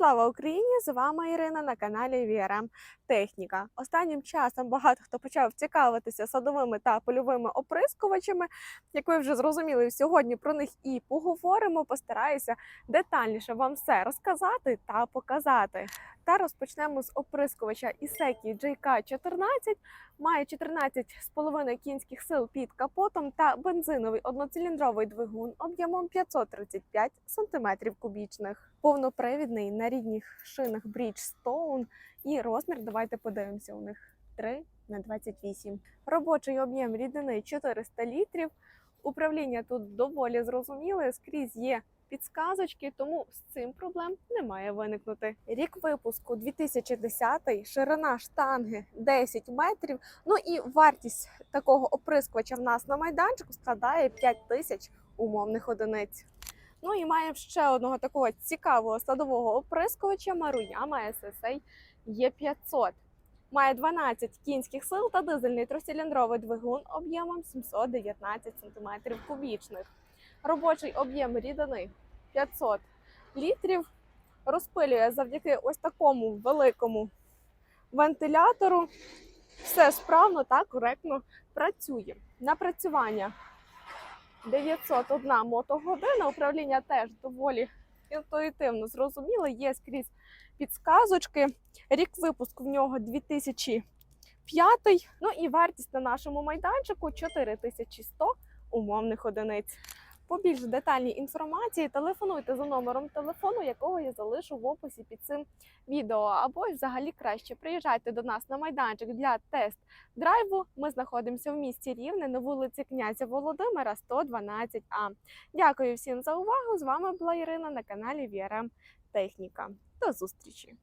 Слава Україні! З вами Ірина на каналі VRM Техніка. Останнім часом багато хто почав цікавитися садовими та польовими оприскувачами. Як ви вже зрозуміли, сьогодні про них і поговоримо. Постараюся детальніше вам все розказати та показати. Та розпочнемо з оприскувача Ісекі JK14. Має 14,5 кінських сил під капотом та бензиновий одноциліндровий двигун об'ємом 535 см кубічних. Повнопривідний на рідних шинах Bridgestone і розмір. Давайте подивимося. У них 3 на 28. Робочий об'єм рідини 400 літрів. Управління тут доволі зрозуміле. Скрізь є підсказочки, тому з цим проблем не має виникнути. Рік випуску 2010, ширина штанги 10 метрів. Ну і вартість такого оприскувача в нас на майданчику складає 5 тисяч умовних одиниць. Ну і маємо ще одного такого цікавого садового оприскувача Маруяма SSA E500. Має 12 кінських сил та дизельний трьохциліндровий двигун об'ємом 719 см кубічних. Робочий об'єм рідини 500 літрів. Розпилює завдяки ось такому великому вентилятору. Все справно та коректно працює. Напрацювання 901 мотогодина. Управління теж доволі інтуїтивно зрозуміло, Є скрізь підсказочки. Рік випуску в нього 2005. Ну і вартість на нашому майданчику 4100 умовних одиниць. По більш детальній інформації телефонуйте за номером телефону, якого я залишу в описі під цим відео. Або ж взагалі краще приїжджайте до нас на майданчик для тест-драйву. Ми знаходимося в місті Рівне на вулиці князя Володимира, 112А. Дякую всім за увагу. З вами була Ірина на каналі VRM Техніка. До зустрічі!